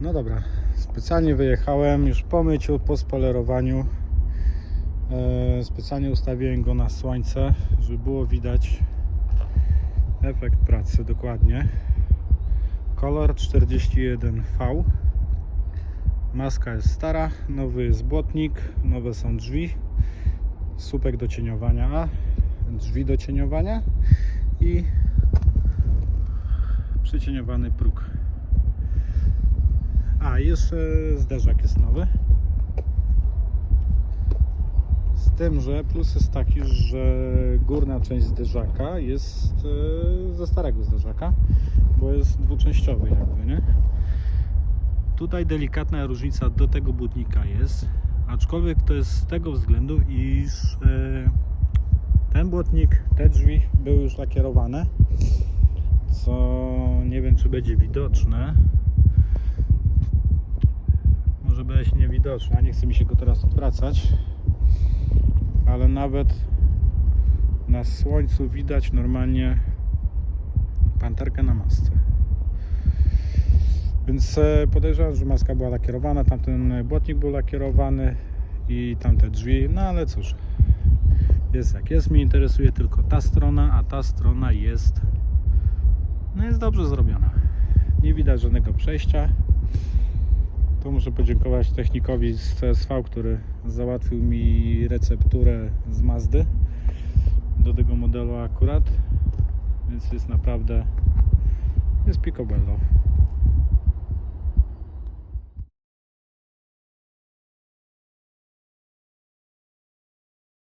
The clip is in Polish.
No dobra, specjalnie wyjechałem już po myciu, po spolerowaniu. E, specjalnie ustawiłem go na słońce, żeby było widać efekt pracy dokładnie. Kolor 41V. Maska jest stara, nowy jest błotnik, nowe są drzwi, słupek do cieniowania, drzwi do cieniowania i przycieniowany próg. A, jeszcze zderzak jest nowy. Z tym, że plus jest taki, że górna część zderzaka jest e, ze starego zderzaka, bo jest dwuczęściowy jakby, nie? Tutaj delikatna różnica do tego butnika jest, aczkolwiek to jest z tego względu, iż e, ten błotnik, te drzwi były już lakierowane, co nie wiem czy będzie widoczne. Może być niewidoczne, nie chce mi się go teraz odwracać, ale nawet na słońcu widać normalnie panterkę na masce. Więc e, podejrzewam, że maska była lakierowana, tamten błotnik był lakierowany i tamte drzwi, no ale cóż, jest jak jest. Mnie interesuje tylko ta strona, a ta strona jest, no jest dobrze zrobiona. Nie widać żadnego przejścia. Tu muszę podziękować technikowi z CSV, który załatwił mi recepturę z Mazdy do tego modelu akurat, więc jest naprawdę jest picobello.